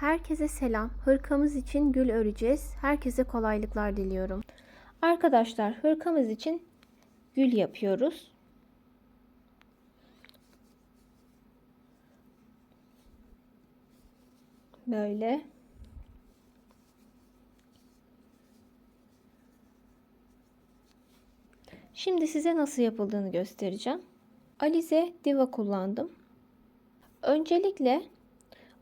Herkese selam. Hırkamız için gül öreceğiz. Herkese kolaylıklar diliyorum. Arkadaşlar hırkamız için gül yapıyoruz. Böyle. Şimdi size nasıl yapıldığını göstereceğim. Alize Diva kullandım. Öncelikle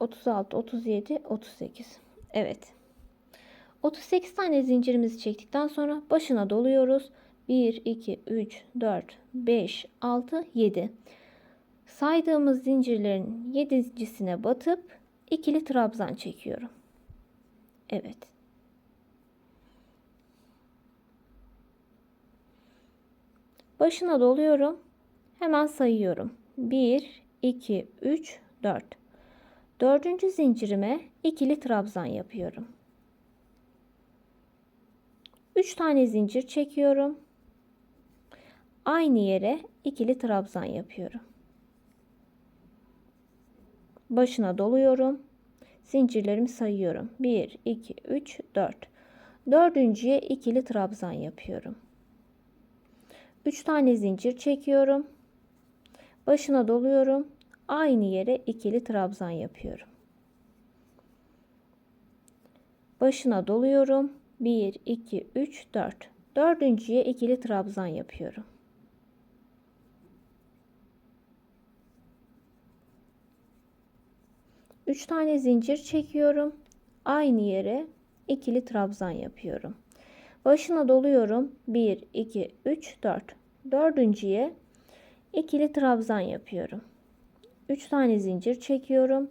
36, 37, 38. Evet. 38 tane zincirimizi çektikten sonra başına doluyoruz. 1, 2, 3, 4, 5, 6, 7. Saydığımız zincirlerin yedincisine batıp ikili trabzan çekiyorum. Evet. Başına doluyorum. Hemen sayıyorum. 1, 2, 3, 4. Dördüncü zincirime ikili trabzan yapıyorum. 3 tane zincir çekiyorum. Aynı yere ikili trabzan yapıyorum. Başına doluyorum. Zincirlerimi sayıyorum. 1, 2, 3, 4. Dördüncüye ikili trabzan yapıyorum. 3 tane zincir çekiyorum. Başına doluyorum aynı yere ikili trabzan yapıyorum. Başına doluyorum. 1 2 3 4. Dördüncüye ikili trabzan yapıyorum. Üç tane zincir çekiyorum. Aynı yere ikili trabzan yapıyorum. Başına doluyorum. 1 2 3 4. Dördüncüye ikili trabzan yapıyorum. 3 tane zincir çekiyorum.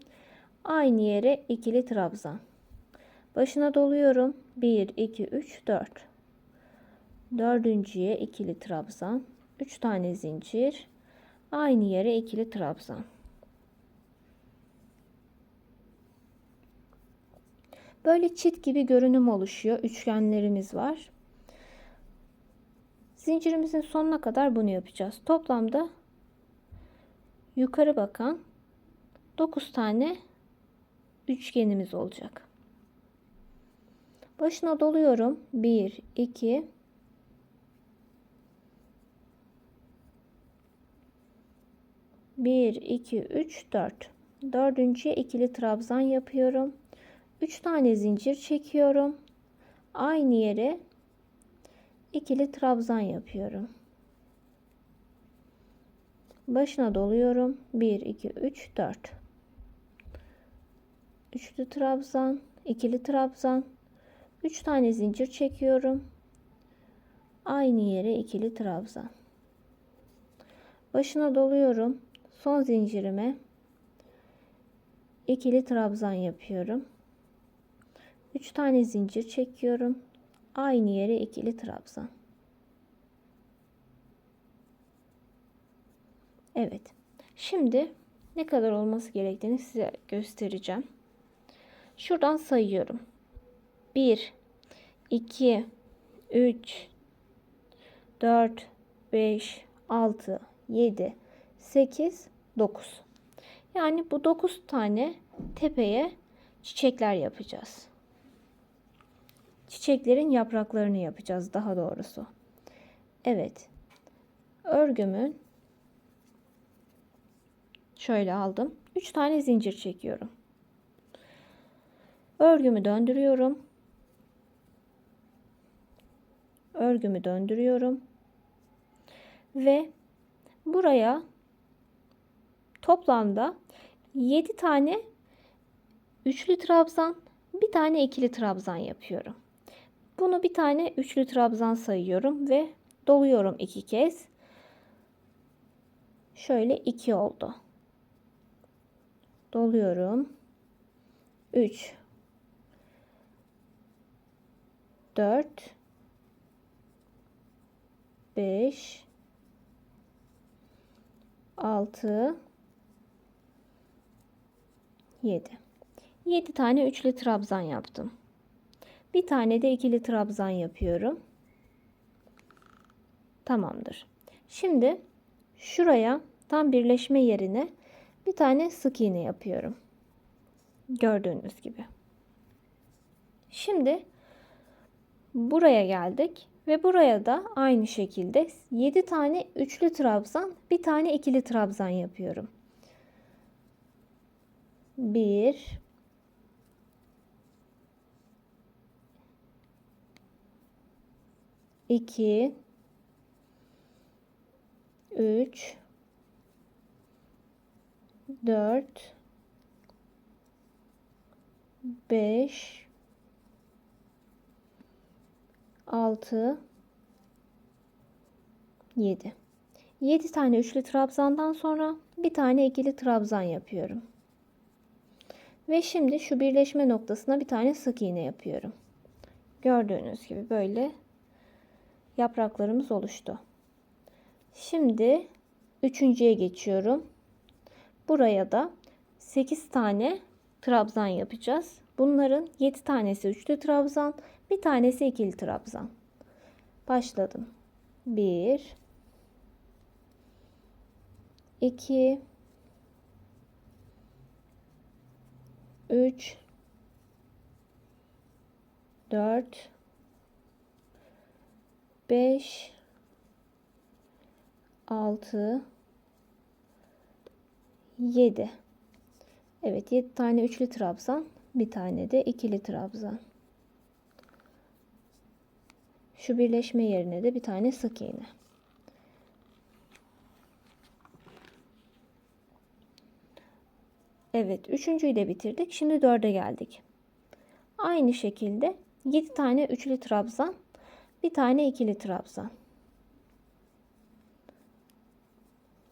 Aynı yere ikili trabzan. Başına doluyorum. 1 2 3 4. Dördüncüye ikili trabzan. 3 tane zincir. Aynı yere ikili trabzan. Böyle çit gibi görünüm oluşuyor. Üçgenlerimiz var. Zincirimizin sonuna kadar bunu yapacağız. Toplamda yukarı bakan 9 tane üçgenimiz olacak. Başına doluyorum. 1 2 1 2 3 4 dördüncüye ikili trabzan yapıyorum. 3 tane zincir çekiyorum. Aynı yere ikili trabzan yapıyorum. Başına doluyorum. 1 2 3 4. Üçlü trabzan, ikili trabzan. 3 tane zincir çekiyorum. Aynı yere ikili trabzan. Başına doluyorum. Son zincirime ikili trabzan yapıyorum. 3 tane zincir çekiyorum. Aynı yere ikili trabzan. Evet. Şimdi ne kadar olması gerektiğini size göstereceğim. Şuradan sayıyorum. 1 2 3 4 5 6 7 8 9. Yani bu 9 tane tepeye çiçekler yapacağız. Çiçeklerin yapraklarını yapacağız daha doğrusu. Evet. Örgümün Şöyle aldım. 3 tane zincir çekiyorum. Örgümü döndürüyorum. Örgümü döndürüyorum. Ve buraya toplamda 7 tane üçlü trabzan, bir tane ikili trabzan yapıyorum. Bunu bir tane üçlü trabzan sayıyorum ve doluyorum iki kez. Şöyle iki oldu doluyorum. 3 4 5 6 7 7 tane üçlü trabzan yaptım. Bir tane de ikili trabzan yapıyorum. Tamamdır. Şimdi şuraya tam birleşme yerine bir tane sık iğne yapıyorum. Gördüğünüz gibi. Şimdi buraya geldik ve buraya da aynı şekilde 7 tane üçlü trabzan, bir tane ikili trabzan yapıyorum. 1 2 3 4 5 6 7 7 tane üçlü trabzandan sonra bir tane ikili trabzan yapıyorum. Ve şimdi şu birleşme noktasına bir tane sık iğne yapıyorum. Gördüğünüz gibi böyle yapraklarımız oluştu. Şimdi üçüncüye geçiyorum. Buraya da 8 tane trabzan yapacağız. Bunların 7 tanesi üçlü trabzan, bir tanesi ikili trabzan. Başladım. 1 2 3 4 5 6 7 Evet 7 tane üçlü trabzan bir tane de ikili trabzan. Şu birleşme yerine de bir tane sık iğne. Evet üçüncüyü de bitirdik. Şimdi dörde geldik. Aynı şekilde 7 tane üçlü trabzan bir tane ikili trabzan.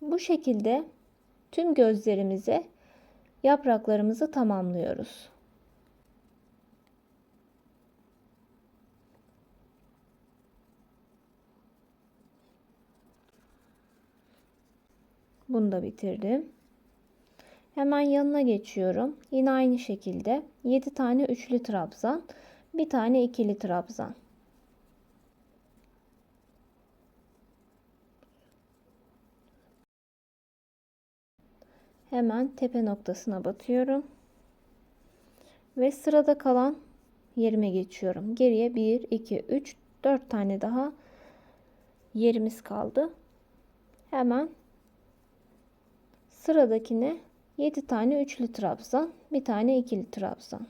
Bu şekilde tüm gözlerimize yapraklarımızı tamamlıyoruz. Bunu da bitirdim. Hemen yanına geçiyorum. Yine aynı şekilde 7 tane üçlü trabzan, bir tane ikili trabzan. Hemen tepe noktasına batıyorum. Ve sırada kalan yerime geçiyorum. Geriye 1, 2, 3, 4 tane daha yerimiz kaldı. Hemen sıradakine 7 tane üçlü trabzan, bir tane ikili trabzan.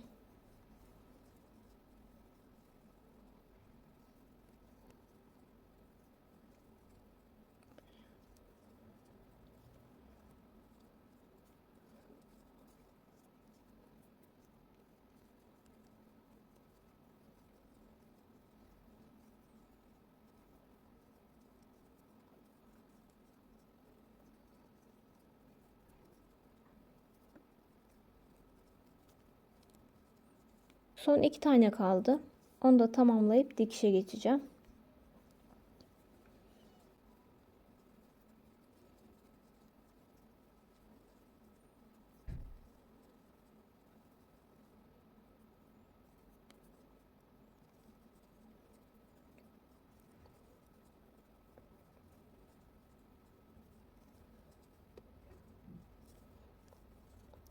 Son iki tane kaldı. Onu da tamamlayıp dikişe geçeceğim.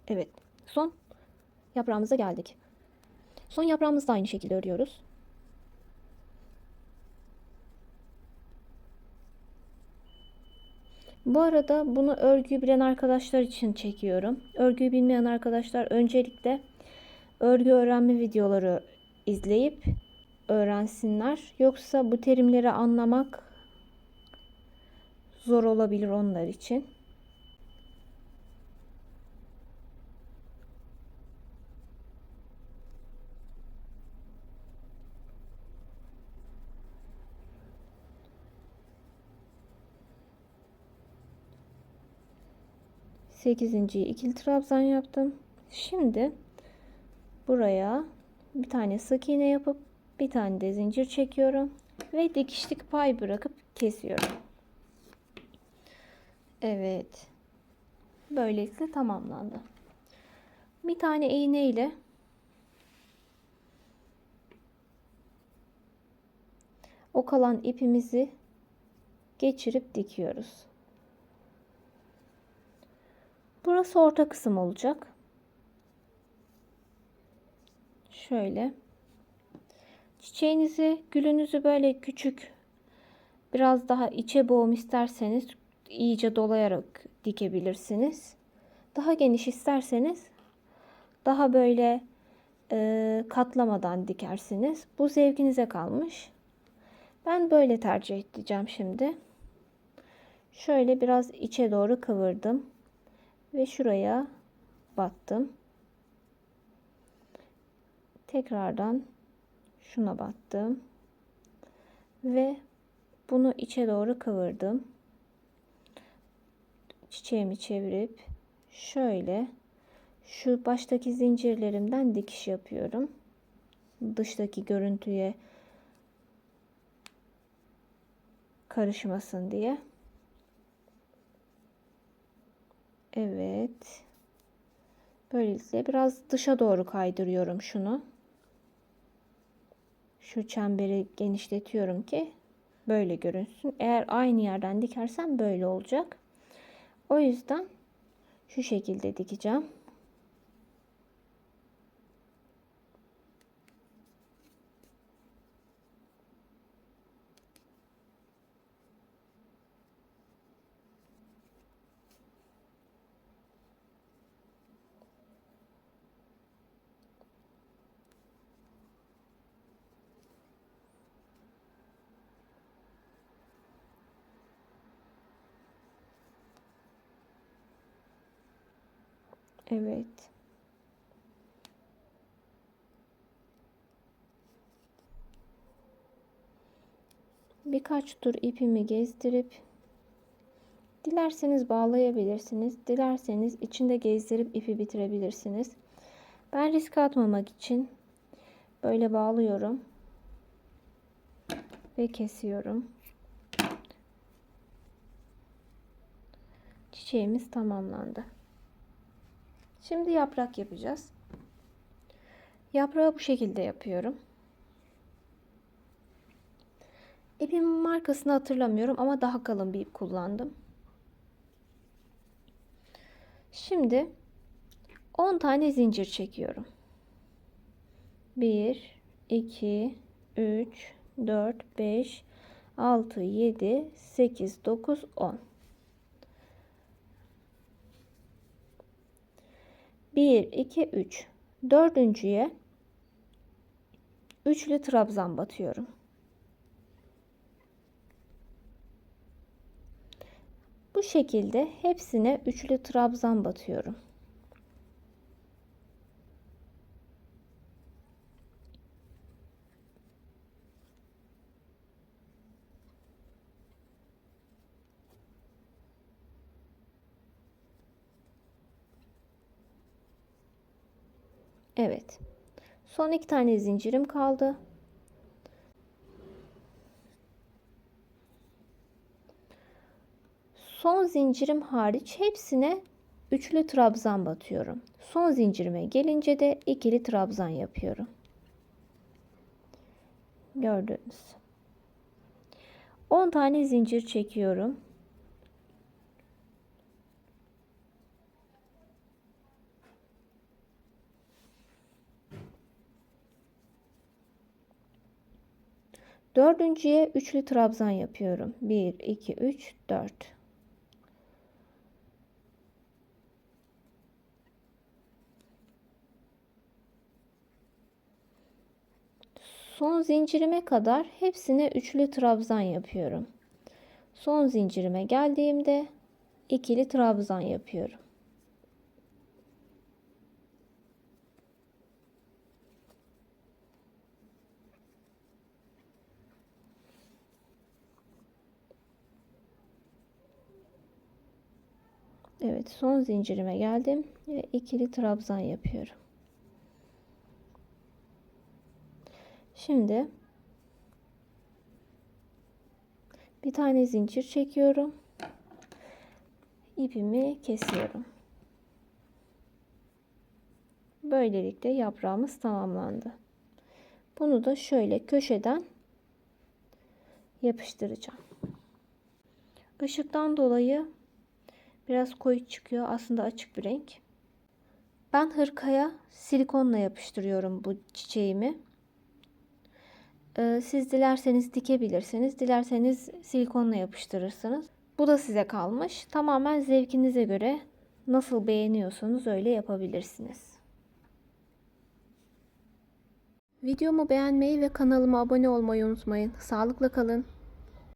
Evet. Son yaprağımıza geldik. Son yaprağımızı da aynı şekilde örüyoruz. Bu arada bunu örgüyü bilen arkadaşlar için çekiyorum. Örgüyü bilmeyen arkadaşlar öncelikle örgü öğrenme videoları izleyip öğrensinler. Yoksa bu terimleri anlamak zor olabilir onlar için. 8. ikili trabzan yaptım. Şimdi buraya bir tane sık iğne yapıp bir tane de zincir çekiyorum ve dikişlik pay bırakıp kesiyorum. Evet. Böylelikle tamamlandı. Bir tane iğne ile o kalan ipimizi geçirip dikiyoruz. Burası orta kısım olacak. Şöyle. Çiçeğinizi, gülünüzü böyle küçük biraz daha içe boğum isterseniz iyice dolayarak dikebilirsiniz. Daha geniş isterseniz daha böyle e, katlamadan dikersiniz. Bu zevkinize kalmış. Ben böyle tercih edeceğim şimdi. Şöyle biraz içe doğru kıvırdım ve şuraya battım. Tekrardan şuna battım ve bunu içe doğru kıvırdım. Çiçeğimi çevirip şöyle şu baştaki zincirlerimden dikiş yapıyorum. Dıştaki görüntüye karışmasın diye. Evet. Böylelikle biraz dışa doğru kaydırıyorum şunu. Şu çemberi genişletiyorum ki böyle görünsün. Eğer aynı yerden dikersem böyle olacak. O yüzden şu şekilde dikeceğim. Evet. Birkaç tur ipimi gezdirip dilerseniz bağlayabilirsiniz. Dilerseniz içinde gezdirip ipi bitirebilirsiniz. Ben risk atmamak için böyle bağlıyorum ve kesiyorum. Çiçeğimiz tamamlandı. Şimdi yaprak yapacağız. Yaprağı bu şekilde yapıyorum. İpimin markasını hatırlamıyorum ama daha kalın bir ip kullandım. Şimdi 10 tane zincir çekiyorum. 1 2 3 4 5 6 7 8 9 10 1, 2, 3. Dördüncüye üçlü trabzan batıyorum. Bu şekilde hepsine üçlü trabzan batıyorum. Evet. Son iki tane zincirim kaldı. Son zincirim hariç hepsine üçlü trabzan batıyorum. Son zincirime gelince de ikili trabzan yapıyorum. Gördünüz. 10 tane zincir çekiyorum. Dördüncüye üçlü trabzan yapıyorum. 1, 2, 3, 4. Son zincirime kadar hepsine üçlü trabzan yapıyorum. Son zincirime geldiğimde ikili trabzan yapıyorum. Evet son zincirime geldim ve ikili trabzan yapıyorum. Şimdi bir tane zincir çekiyorum. İpimi kesiyorum. Böylelikle yaprağımız tamamlandı. Bunu da şöyle köşeden yapıştıracağım. Işıktan dolayı biraz koyu çıkıyor. Aslında açık bir renk. Ben hırkaya silikonla yapıştırıyorum bu çiçeğimi. Ee, siz dilerseniz dikebilirsiniz. Dilerseniz silikonla yapıştırırsınız. Bu da size kalmış. Tamamen zevkinize göre nasıl beğeniyorsanız öyle yapabilirsiniz. Videomu beğenmeyi ve kanalıma abone olmayı unutmayın. Sağlıkla kalın.